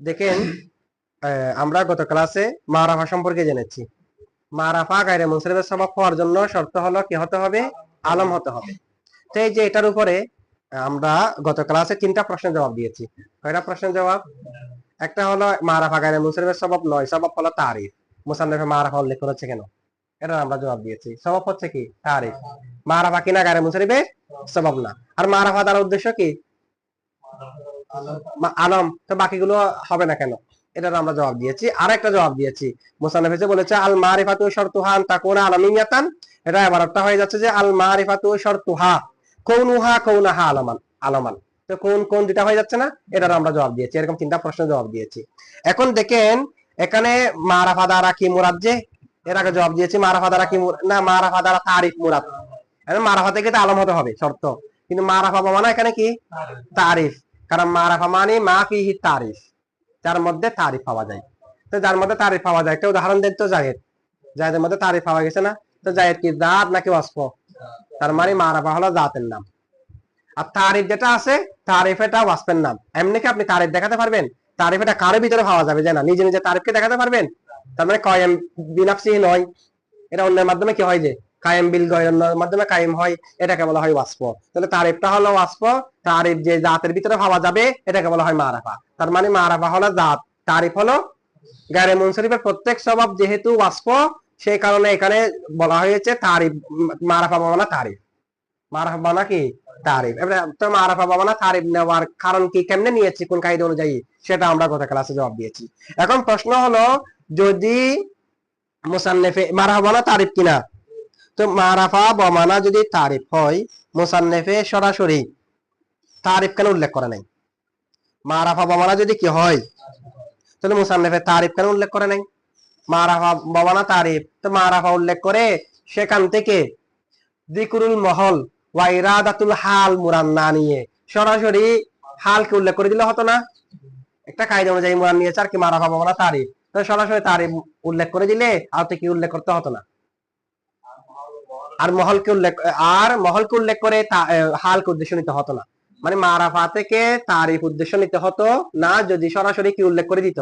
দেখেন আমরা গত ক্লাসে মারাফা সম্পর্কে জেনেছি। মারাফা হওয়ার জন্য শর্ত হলো কি হতে হবে? আলম হতে হবে। তো এই যে এটার উপরে আমরা গত ক্লাসে তিনটা প্রশ্নের জবাব দিয়েছি। কয়টা প্রশ্নের জবাব? একটা হলো মারাফা গায়রে মুনসারিফের সবাব নয় সবাব হলো তারিফ। মুসান্নফে মারাফা উল্লেখ করেছে কেন? এটা আমরা জবাব দিয়েছি। সবাব হচ্ছে কি? তারিফ। মারাফা কিনা গায়রে মুনসারিফের সবাব না। আর মারাফা দ্বারা উদ্দেশ্য কি? আলম। তো বাকিগুলো হবে না কেন? এটার আমরা জবাব দিয়েছি। আর একটা জবাব দিয়েছি। মুসান্নফ এসে বলেছে আল মারিফাতু শর্তুহান তাকুনা আলামিয়াতান। এটা এবার একটা হয়ে যাচ্ছে যে আল মারিফাতু শর্তুহা। কৌনুহা কৌনাহা আলামান আলামান। তো কোন কোন দুটা হয়ে যাচ্ছে না? এটার আমরা জবাব দিয়েছি। এরকম তিনটা প্রশ্ন জবাব দিয়েছি। এখন দেখেন, এখানে মারাফা দ্বারা কি মুরাদ যে? এর আগে জবাব দিয়েছি মারাফা দ্বারা কি? না মারাফা দ্বারা তারিফ মুরাদ। এখন মারাফা থেকে তো আলম হতে হবে শর্ত। কিন্তু মারাফা মানে এখানে কি? তারিফ। কারণ মারাফা মানে মা ফিহি তারিফ। যার মধ্যে তারিফ পাওয়া যায়। তো যার মধ্যে তারিফ পাওয়া যায় একটা উদাহরণ দেন তো জাহেদ। জাহেদের মধ্যে তারিফ পাওয়া গেছে না? তো জাহেদ কি জাত নাকি ওয়াসফ? তার মানে মারাফা হলো জাতের নাম। আর তারিফ যেটা আছে তারিফ এটা ওয়াসফের নাম। এমনি কি আপনি তারিফ দেখাতে পারবেন? তারিফ এটা কারোর ভিতরে পাওয়া যাবে যে না নিজে নিজে তারিফকে দেখাতে পারবেন? তার মানে কয়েম বিনাফসি নয় এটা অন্যের মাধ্যমে কি হয় যে কায়েম বিল গয়ের মাধ্যমে কায়েম হয়, এটাকে বলা হয় ওয়াসফ। তাহলে তারিফটা হলো ওয়াসফ, তারিফ যে জাতের ভিতরে পাওয়া যাবে, এটাকে বলা হয় মারাফা। তার মানে মারাফা হলো জাত, তারিফ হলো গায়ে মুনসরিফের প্রত্যেক স্বভাব যেহেতু ওয়াসফ সেই কারণে এখানে বলা হয়েছে তারিফ, মারাফা বাবানা তারিফ। মারাফা বানা কি? তারিফ। এবারে তো মারাফা বাবানা তারিফ নেওয়ার কারণ কি কেমনে নিয়েছি, কোন কাহিনী অনুযায়ী, সেটা আমরা গত ক্লাসে জবাব দিয়েছি। এখন প্রশ্ন হলো, যদি মুসান্নেফে, মারাফা বানা তারিফ কিনা? তো মারাফা বমানা যদি তারিফ হয়, মুসান্নেফে সরাসরি তারিফ কেন উল্লেখ করে নাই? মারাফা বমানা যদি কি হয়, তাহলে মুসান্নেফে তারিফ কেন উল্লেখ করে নাই? মারাফা বমানা তারিফ, তো মারাফা উল্লেখ করে সেখান থেকে দিকুরুল মহল ওয়াইরাদাতুল হাল মুরান না নিয়ে সরাসরি হালকে উল্লেখ করে দিলে হতো না? একটা কায়দা অনুযায়ী মুরান নিয়েছে আর কি মারাফা বমানা তারিফ, তো সরাসরি তারিফ উল্লেখ করে দিলে আর তো কি উল্লেখ করতে হতো না? আর মহলকে উল্লেখ, আর মহলকে উল্লেখ করে হালকে উদ্দেশ্য নিতে হতো না। মানে মারাফা থেকে তারিফ উদ্দেশ্য নিতে হতো না, যদি সরাসরি কি উল্লেখ করে দিত?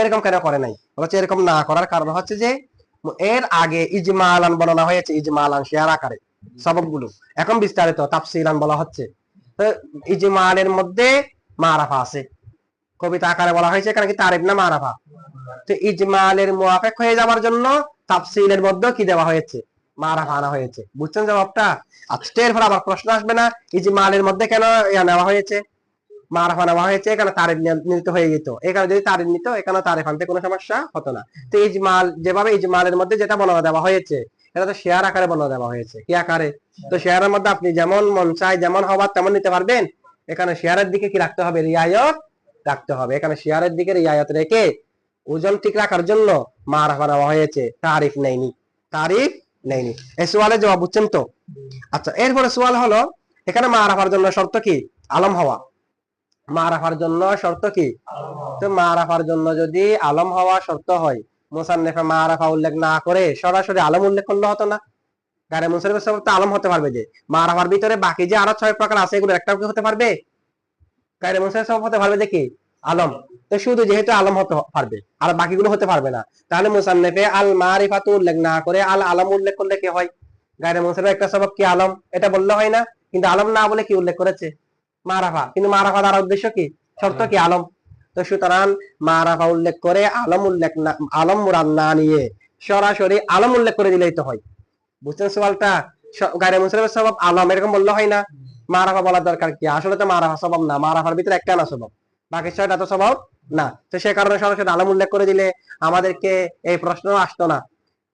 এরকম কেন করে নাই? বলছে এরকম না করার কারণ হচ্ছে যে, এর আগে ইজমালান বর্ণনা হয়েছে, ইজমালান শেয়ার আকারে সবগুলো এখন বিস্তারিত তাফসিলান বলা হচ্ছে। ইজমালের মধ্যে মারাফা আছে। কবিতা আকারে বলা হয়েছে এখানে কি তারিফ না মারাফা? তো ইজমালের মুয়াফেক হয়ে যাওয়ার জন্য তাফসিলের মধ্যে কি দেওয়া হয়েছে? মারাফা আনা হয়েছে। বুঝছেন জবাবটা? আচ্ছা এরপর আবার প্রশ্ন আসবে না ইজমালের মধ্যে কেন ইয়া নেওয়া হয়েছে? নেওয়া হয়েছে, এখানে হয়ে যেত এখানে যদি নিত এখানে কোনো সমস্যা হতো না। তো ইজমাল যেভাবে ইজমালের মধ্যে যেটা দেওয়া হয়েছে, এটা তো শেয়ার আকারে দেওয়া হয়েছে। কি আকারে? তো শেয়ারের মধ্যে আপনি যেমন মন চায়, যেমন হবার, তেমন নিতে পারবেন। এখানে শেয়ারের দিকে কি রাখতে হবে? রিয়ায়ত রাখতে হবে। এখানে শেয়ারের দিকে রিয়ায়ত রেখে ওজন ঠিক রাখার জন্য মারাফা নেওয়া হয়েছে। তারিফ নেয়নি। তারিফ নেয়নি এই সোয়ালের জবাব বুঝছেন তো? আচ্ছা এরপরে সোয়াল হলো, এখানে মারাফার জন্য শর্ত কি? আলম হওয়া। মারাফার জন্য শর্ত কি? তো মারাফার জন্য যদি আলম হওয়া শর্ত হয়, মুসান্নেফে মারাফা উল্লেখ না করে সরাসরি আলম উল্লেখ করলে হতো না। গারে মুসান্নেফের সব তো আলম হতে পারবে যে। মারাফার ভিতরে বাকি যে আরও ছয় প্রকার আছে, এগুলো একটাও কি হতে পারবে? গারে মুসান্নেফের সব হতে পারবে যে কি? আলম। তো শুধু যেহেতু আলম হতে পারবে, আর বাকিগুলো হতে পারবে না। তাহলে মুসান্নেফে আল মারিফাতু উল্লেখ না করে আল আলম উল্লেখ করলে কি হয়? গায়ে মুসান্নেফের একটা সবক কি আলম? এটা বললে হয় না, কিন্তু আলম না বলে কি উল্লেখ করেছে? মারাফা। কিন্তু মারাফা দ্বারা উদ্দেশ্য কি? শর্ত কি আলম? তো সুতরাং মারাফা উল্লেখ করে আলম উল্লেখ না, আলম মুরাদ না নিয়ে সরাসরি আলম উল্লেখ করে দিলেই তো হয়। বুঝছেন সওয়ালটা? গায়ে মুসলিমের স্বভাব আলম, এরকম বললে হয় না। মারাফা বলার দরকার কি? আসলে তো মারাফা স্বভাব না, মারাফার ভিতরে একটা না স্বভাব বাকি ছয়টা তো স্বভাব না। তো সে কারণে সরাসরি আলম উল্লেখ করে দিলে আমাদেরকে এই প্রশ্ন আসতো না।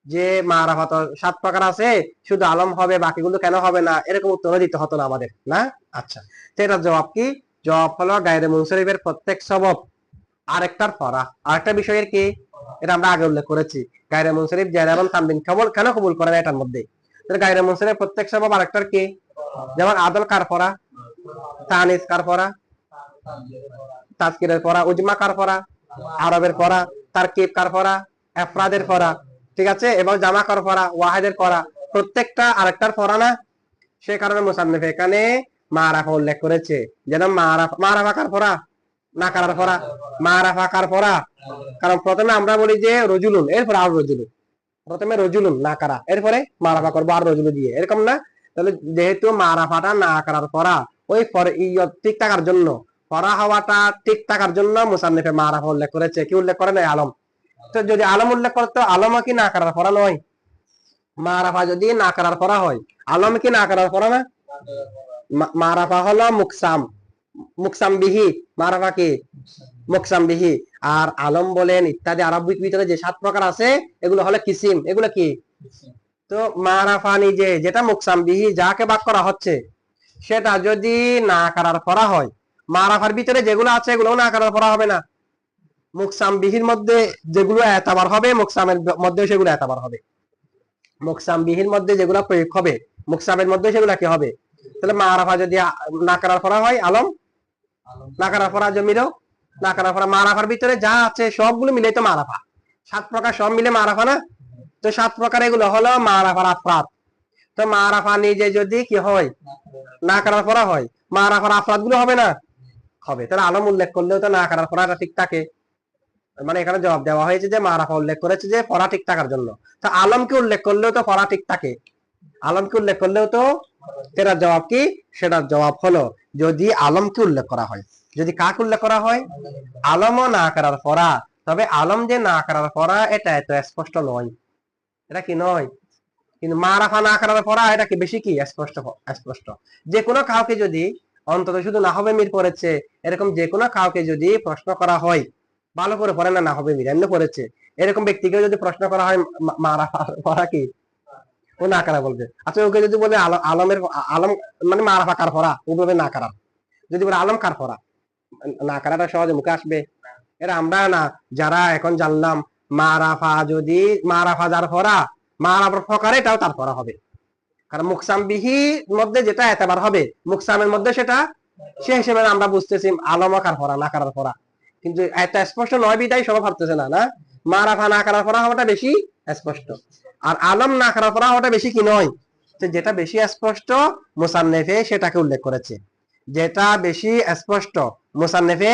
যে মারাফা তো সাত প্রকার আছে, শুধু আলম হবে, বাকিগুলো কেন হবে না? এরকম উত্তর দিতে হতো না আমাদের, না? আচ্ছা। তো এটার জবাব কি? জবাব হলো গায়রে মুনসরিফের প্রত্যেক সবব আরেকটার পড়া আরেকটা বিষয়ের কি? এটা আমরা আগে উল্লেখ করেছি। গায়রে মুনসরিফ জের এবং তানবিন কেবল কেন কবুল করে না এটার মধ্যে? গায়রে মুনসরিফের প্রত্যেক সবব আরেকটার কি? যেমন আদল কার পড়া তানিস কার পড়া তাজকিরের পড়া উজমা কার পড়া, আরবের পড়া, তারকিব কার পড়া এফরাদের পড়া, ঠিক আছে? এবং জামা কার পড়া, ওয়াহেদের পড়া, প্রত্যেকটা আরেকটার পড়া না? সে কারণে মুসান্নিফ এখানে মারাফা উল্লেখ করেছে। যেন মারাফা মারাফা কার পড়া? না কারার পড়া? মারাফা কার পড়া? কারণ প্রথমে আমরা বলি যে রজুলুন, এরপরে আর রজুলুন। প্রথমে রজুলুন, না কারা? এরপরে মারাফা করব আর রজুলু দিয়ে। এরকম না? তাহলে যেহেতু মারাফাটা না কারার পড়া, ওই পরে ইয়ত ঠিক থাকার জন্য পড়া হওয়াটা ঠিক থাকার জন্য মুসান্নিফে মারাফা উল্লেখ করেছে। কি উল্লেখ করে নাই আলম? তো যদি আলম উল্লেখ করতো, আলমও কি না কারার পড়া নয়? মারাফা যদি না কারার পড়া হয়, আলম কি না কারার পড়া না? মারাফা হলো মুকসাম। মুকসাম বিহি। মারাফা কি? মুকসাম বিহি। আর আলম বলেন ইত্যাদি আরবিক ভিতরে যে সাত প্রকার আছে, এগুলো হলো কিসিম। এগুলো কি? তো মারাফা নিজে, যেটা মুকসাম বিহি যাকে বাক করা হচ্ছে, সেটা যদি না কারার পড়া হয় মারাফার ভিতরে যেগুলো আছে এগুলো না কারার পড়া হবে না। মুকসাম বিহির মধ্যে যেগুলো এতাবার হবে, মুকসামের মধ্যে সেগুলো এতাবার হবে। মুকসাম বিহির মধ্যে যেগুলো প্রয়োগ হবে, মুকসামের মধ্যে সেগুলো কি হবে? তাহলে মারাফা যদি না কারার পড়া হয়, আলম? না কারার পড়া জমিরও? না কারার পড়া মারাফার ভিতরে যা আছে সবগুলো মিলে তো মারাফা। সাত প্রকার সব মিলে মারাফা না? তো সাত প্রকার এগুলো হলো মারাফার আফরাত তো মারাফা নিজে যদি কি হয়, না করার পড়া হয়, মারাফার আফরাতগুলো হবে না? হবে। তাহলে আলম উল্লেখ করলেও তো না করার পড়াটা ঠিক থাকে। মানে এখানে জবাব দেওয়া হয়েছে যে মারাফা উল্লেখ করেছে যে পড়া ঠিক থাকার জন্য। তো আলমকে উল্লেখ করলেও তো পড়া ঠিক থাকে। আলমকে উল্লেখ করলেও তো সেটার জবাব কি? সেটার জবাব হলো, যদি আলমকে উল্লেখ করা হয়, যদি কাকে উল্লেখ করা হয়? আলমও না করার পড়া তবে আলম যে না করার পড়া এটা এত স্পষ্ট নয়। এটা কি নয়? কিন্তু মারাফা না করার পড়া এটা কি বেশি কি? স্পষ্ট স্পষ্ট। যে কোনো কাউকে যদি অন্তত শুধু না হবে মির পড়েছে। এরকম যে কোনো কাউকে যদি প্রশ্ন করা হয়, ভালো করে পড়ে না হবে মির এমনি পড়েছে। এরকম ব্যক্তিকে যদি প্রশ্ন করা হয়, মা- মারাফা পড়া কি? ও না কারা বলবে? আচ্ছা ওকে যদি বলে আলমের, আলম মানে মারাফা কার পড়া ও বলবে না কারা। যদি বলে আলম কার পড়া না কারাটা সহজে মুখে আসবে। এরা আমরা না, যারা এখন জানলাম মারাফা যদি মারাফা যার পড়া মারাফার ফকারে এটাও তার পড়া হবে। কারণ মুকসাম বিহি মধ্যে যেটা এতবার হবে। মুকসামের মধ্যে সেটা সে হিসেবে আমরা বুঝতেছি আলম কার পড়া না কারার পড়া কিন্তু এত স্পষ্ট নয়, বিদায় সবাই ভাবতেছে না না? মারাফা না কারার পড়া হওয়াটা বেশি স্পষ্ট। আর আলম না কারার পড়া হওয়াটা বেশি কি নয়? যেটা বেশি স্পষ্ট, মুসান্নেফে সেটাকে উল্লেখ করেছে। যেটা বেশি স্পষ্ট, মুসান্নেফে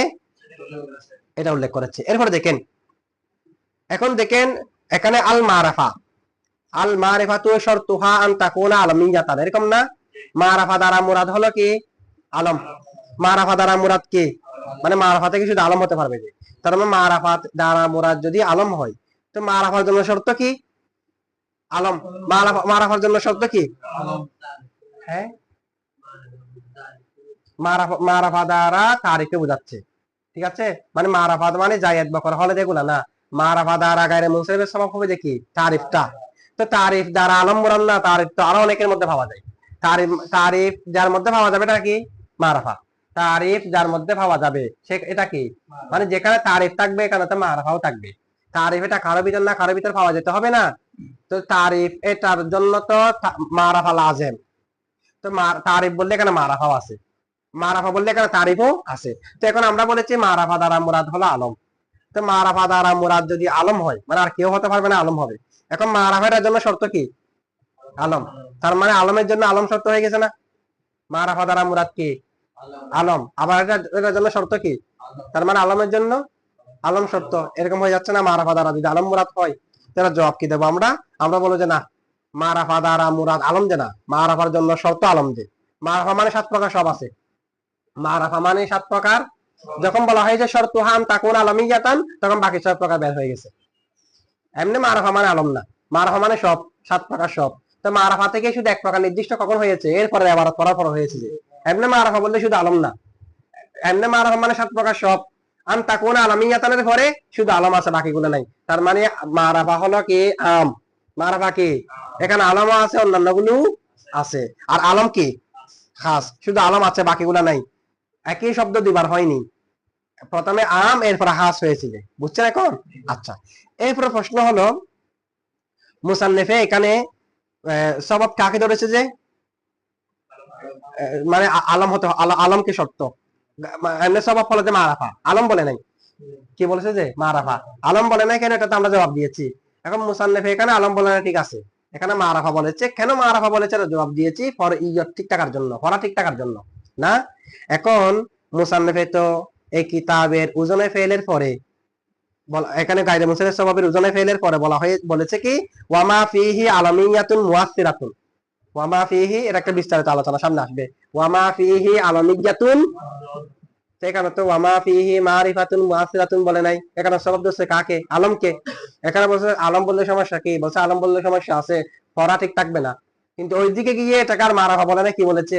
এটা উল্লেখ করেছে। এরপরে দেখেন। এখন দেখেন, এখানে আল মারাফা আল মারিফা তু শর্তুহা আন তাকুনা আলমিয়াতান এরকম না? মারাফা দ্বারা মুরাদ হলো কি? আলম। মারাফা দ্বারা মুরাদ কি? মানে মারাফা থেকে শুধু আলম হতে পারবে যে? তার মানে মারাফা দ্বারা মুরাদ যদি আলম হয় তো মারাফার জন্য শর্ত কি? আলম। মারাফা মারাফার জন্য শর্ত কি? হ্যাঁ? মারাফা মারাফা দ্বারা তারিখে বোঝাচ্ছে। ঠিক আছে? মানে মারাফা মানে জায়েদ বকর। হলে যেগুলা না মারাফা দ্বারা গায়ে মুসলিমের সমাপ হবে যে কি? তারিফটা। তো তারিফ যারা আলম না, তারিফ তো আরও অনেকের মধ্যে পাওয়া যায়। তারিফ তারিফ যার মধ্যে পাওয়া যাবে এটা কি? মারাফা। তারিফ যার মধ্যে পাওয়া যাবে, সে এটা কি? মানে যেখানে তারিফ থাকবে, এখানে তো মারাফাও থাকবে। তারিফ এটা কারও ভিতর না, কারও ভিতর পাওয়া যেতে হবে না। তো তারিফ এটার জন্য তো মারাফা লাজেম। তো তারিফ বললে এখানে মারাফাও আছে। মারাফা বললে এখানে তারিফও আছে। তো এখন আমরা বলেছি মারাফা দ্বারা মুরাদ হলো আলম। তো মারাফা দ্বারা মুরাদ যদি আলম হয় মানে আর কেউ হতে পারবে না, আলম হবে। এখন মারাফাটার জন্য শর্ত কি? আলম। তার মানে আলমের জন্য আলম শর্ত হয়ে গেছে না? মারাফা দ্বারা মুরাদ কি? আলম। আবার এটা, এটার জন্য শর্ত কি? তার মানে আলমের জন্য আলম শর্ত। এরকম হয়ে যাচ্ছে না মারাফা দ্বারা। যদি আলম মুরাদ হয়, তাহলে জবাব কি দেবো আমরা? আমরা বলব যে না মারাফা দ্বারা মুরাদ আলম যে না। মারাফার জন্য শর্ত আলম যে মারাফা মানে সাত প্রকার সব আছে। মারাফা মানে সাত প্রকার। যখন বলা হয় যে শর্ত হান তাকুন আলমিয়াতান, তখন বাকি ছয় প্রকার বের হয়ে গেছে। এমনি মারাফা মানে আলম না। মারাফা মানে সব, সাত প্রকার সব। তো মারাফা থেকে শুধু এক প্রকার নির্দিষ্ট কখন হয়েছে? এরপরে আবার পড়ার পর হয়েছে যে। এমনি মারাফা বললে শুধু আলম না। এমনি মারাফা মানে সাত প্রকার সব। আন তাকুন আলমিয়াতানের পরে শুধু আলম আছে, বাকিগুলো নাই। তার মানে মারাফা হলো কি? আম। মারাফা কি? এখানে আলমও আছে অন্যান্যগুলো আছে। আর আলম কি? খাস। শুধু আলম আছে, বাকিগুলা নাই। একই শব্দ দুবার হয়নি। প্রথমে আম, এরপরে হাস হয়েছিল বুঝছেন এখন? আচ্ছা। এরপরে প্রশ্ন হলো, মুসান্নেফে এখানে সবাব কাকে ধরেছে যে? মানে আলম হতে আল- আলমকে শর্ত। এমনি সবাব বলে যে মারাফা আলম বলে নাই। কি বলেছে যে? মারাফা আলম বলে নাই কেন? এটা তো আমরা জবাব দিয়েছি। এখন মুসান্নেফে এখানে আলম বলে না ঠিক আছে। এখানে মারাফা বলেছে। কেন মারাফা বলেছে? এর জবাব দিয়েছি। ফর ইয়ত ঠিক টাকার জন্য। ফরা ঠিক টাকার জন্য। না? এখন মুসান্নফে তো এই কিতাবের উজনে ফেলের পরে এখানে গাইরে মুসানের স্বভাবের উজনে ফেলের পরে বলা হয়ে, বলেছে কি, ওয়ামা ফিহি আলামিয়াতুন মুয়াসসিরাতুন। ওয়ামা ফিহি, এটা একটা বিস্তারিত আলোচনা, সামনে আসবে। ওয়ামা ফিহি আলামিয়াতুন সেখানে তো ওয়ামা ফিহি মারিফাতুন মুয়াসসিরাতুন বলে নাই। এখানে সবাব দিচ্ছে কাকে? আলমকে। এখানে বলছে, আলম বললে সমস্যা কি? বলছে, আলম বললে সমস্যা আছে, পড়া ঠিক থাকবে না। কিন্তু ওই দিকে গিয়ে এটাকে আর মারাফা বলে না, কি বলেছে?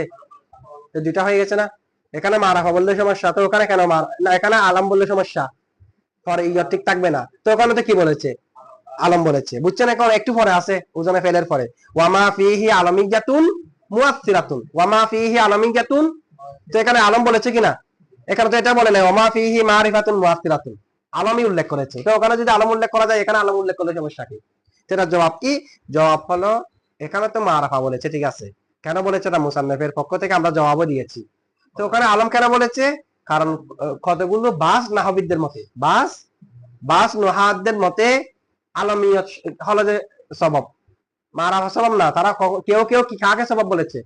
তো দুইটা হয়ে গেছে না? এখানে মারাফা বললে সমস্যা, তো ওখানে কেন মার, না, এখানে আলম বললে সমস্যা। পরে ইয়র ঠিক থাকবে না। তো ওখানে তো কি বলেছে? আলম বলেছে। বুঝছেন এখন? একটু পরে আছে ওজনে ফেলের পরে। ওয়ামা ফিহি আলমিয়াতুন মুয়াসসিরাতুন। ওয়ামা ফিহি আলমিয়াতুন। তো এখানে আলম বলেছে কিনা এখানে তো এটা বলে নাই ওমা ফিহি মারিফাতুন মুয়াসসিরাতুন। আলমই উল্লেখ করেছে। তো ওখানে যদি আলম উল্লেখ করা যায়, এখানে আলম উল্লেখ করলে সমস্যা কি সেটার জবাব কি? জবাব হলো, এখানে তো মারাফা বলেছে, ঠিক আছে। কেন বলেছে? না মুসান্নফের পক্ষ থেকে আমরা জবাবও দিয়েছি। তো ওখানে আলম কেন বলেছে? কারণ কতগুলো বাস নাহবিদদের মতে। বাস বাস নোহাদদের মতে আলমিয়ত হলো যে সবব। মারাফা সবব না, তারা কেউ কেউ কি কাকে সবব বলেছে?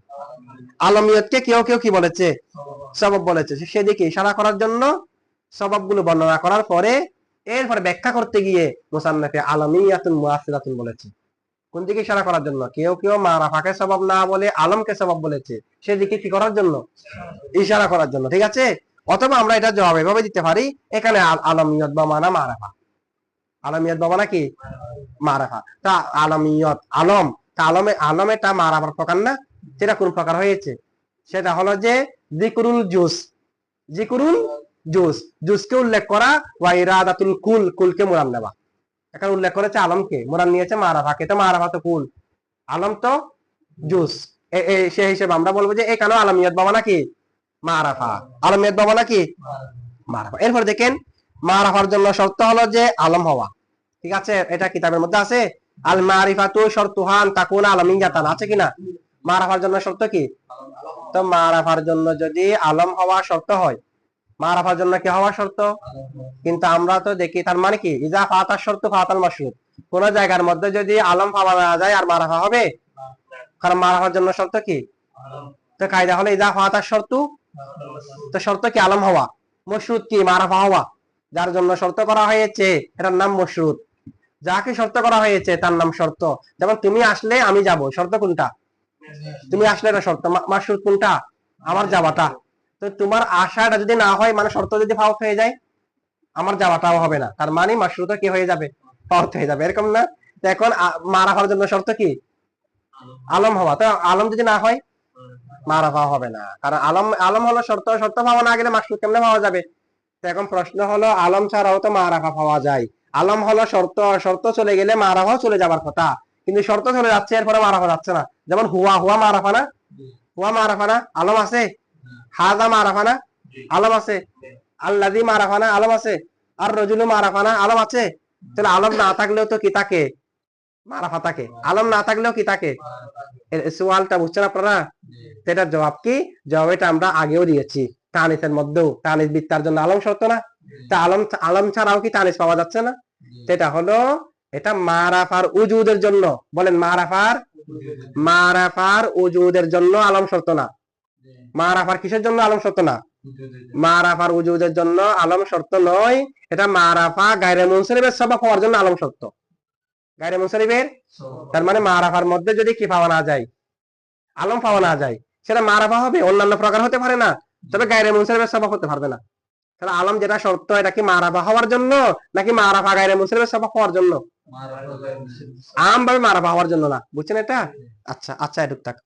আলমিয়তকে কেউ কেউ কি বলেছে? সবব বলেছে। সেদিকে ইশারা করার জন্য সববগুলো বর্ণনা করার পরে, এরপরে ব্যাখ্যা করতে গিয়ে মুসান্নাফে আলমিয়াতুন মুআসসিরাতুন বলেছে। কোন দিকে ইশারা করার জন্য? কেউ কেউ মারাফাকে সবব না বলে, আলমকে সবব বলেছে। সেদিকে কি করার জন্য? ইশারা করার জন্য। ঠিক আছে? অথবা আমরা এটা জবাব এভাবে দিতে পারি, এখানে আলমিয়ত বা মানা মারাফা। আলমিয়ত বা মানা কি? মারাফা। তা আলমিয়ত, আলম। তা আলমে আলমেটা মারাফার প্রকার না, সেটা কোন প্রকার হয়েছে? সেটা হলো যে জিকুরুল জুস। জিকুরুল জুস। জুসকে উল্লেখ করা ওয়া ইরাদাতুল কুল, কুলকে মুরান নেওয়া এখানে উল্লেখ করেছে আলমকে, মুরান নিয়েছে মারাফাকে। তো মারাফা তো কুল। আলম তো জুস। সে হিসেবে আমরা বলব যে এখানেও আলমিয়ত বাবা নাকি মারাফা। আলমিয়ত বাবা নাকি? মারাফা। এরপর দেখেন, মারাফার জন্য শর্ত হলো যে আলম হওয়া। ঠিক আছে? এটা কিতাবের মধ্যে আছে। আল মারিফাতু শর্তুহান তাকুন আলমিয়াতান আছে কিনা? মারাফার জন্য শর্ত কি? তো মারাফার জন্য যদি আলম হওয়া শর্ত হয়, মারাফার জন্য কি হওয়া শর্ত? কিন্তু আমরা তো দেখি তার মানে কি? ইজা ফাতার শর্ত ফাতাল মাসরুদ কোন জায়গার মধ্যে যদি আলম পাওয়া না যায় আর মারাফা হবে, কারণ মারাফার জন্য শর্ত কি? তো কায়দা হলো ইজা ফাতার শর্ত তো শর্ত কি? আলম হওয়া। মশরুদ কি? মারাফা হওয়া। যার জন্য শর্ত করা হয়েছে, এটার নাম মশরুদ যাকে শর্ত করা হয়েছে, তার নাম শর্ত। যেমন তুমি আসলে আমি যাব। শর্ত কোনটা? তুমি আসলে এটা শর্ত। মাসরুদ কোনটা? আমার যাওয়াটা। তো তোমার আশাটা যদি না হয় মানে শর্ত যদি ফাউট হয়ে যায়, আমার যাওয়াটাও হবে না। তার মানে মাসরুদ কি হয়ে যাবে? ফাউট হয়ে যাবে। এরকম না? এখন মারা হওয়ার জন্য শর্ত কি? আলম হওয়া। তো আলম যদি না হয় মারা পাওয়া হবে না। কারণ আলম আলম হলো শর্ত শর্ত পাওয়া না গেলে মাসরুদ কেমনে পাওয়া যাবে? এখন প্রশ্ন হলো, আলম ছাড়াও তো মারাফা পাওয়া যায়। আলম হলো শর্ত শর্ত চলে গেলে মারাফাও চলে যাবার কথা। কিন্তু শর্ত চলে যাচ্ছে, এরপরে মারাফা যাচ্ছে না। যেমন হুয়া হুয়া মারাফা না? হুয়া মারাফা না? আলম আছে? হাজা মারাফা না? আলম আছে? আল্লাদি মারাফা না? আলম আছে? আর রজুলু মারাফা না? আলম আছে? তাহলে আলম না থাকলেও তো কি তাকে মারাফা থাকে আলম না থাকলেও কি এর সোয়ালটা বুঝছেন আপনারা? সেটার জবাব কি? জবাব এটা আমরা আগেও দিয়েছি। তানিসের মধ্যেও। তানিস বিদ্যার জন্য আলম শর্ত না? তা আলম আলম ছাড়াও কি তানিস পাওয়া যাচ্ছে না? সেটা হলো, এটা মারাফার উজুদের জন্য। বলেন মারাফার মারাফার উজুদের জন্য আলম শর্ত না। মারাফার কিসের জন্য আলম শর্ত না? মারাফার উজুদের জন্য আলম শর্ত নয়। এটা মারাফা গায়রে মুনসরিফের সবাব হওয়ার জন্য আলম শর্ত গায়রে মুসারিফের তার মানে মারাফার মধ্যে যদি কি পাওয়া না যায় আলম পাওয়া না যায় সেটা মারাফা হবে অন্যান্য প্রকার হতে পারে না। তবে গাইরে মুসারিফের সবাব হতে পারবে না। তাহলে আলম যেটা শর্ত এটা কি মারাফা হওয়ার জন্য নাকি মারাফা গায়ে মুসারিফের সবাব হওয়ার জন্য? আম ভাবে মারাফা হওয়ার জন্য না। বুঝছেন এটা? আচ্ছা আচ্ছা এটুক থাক।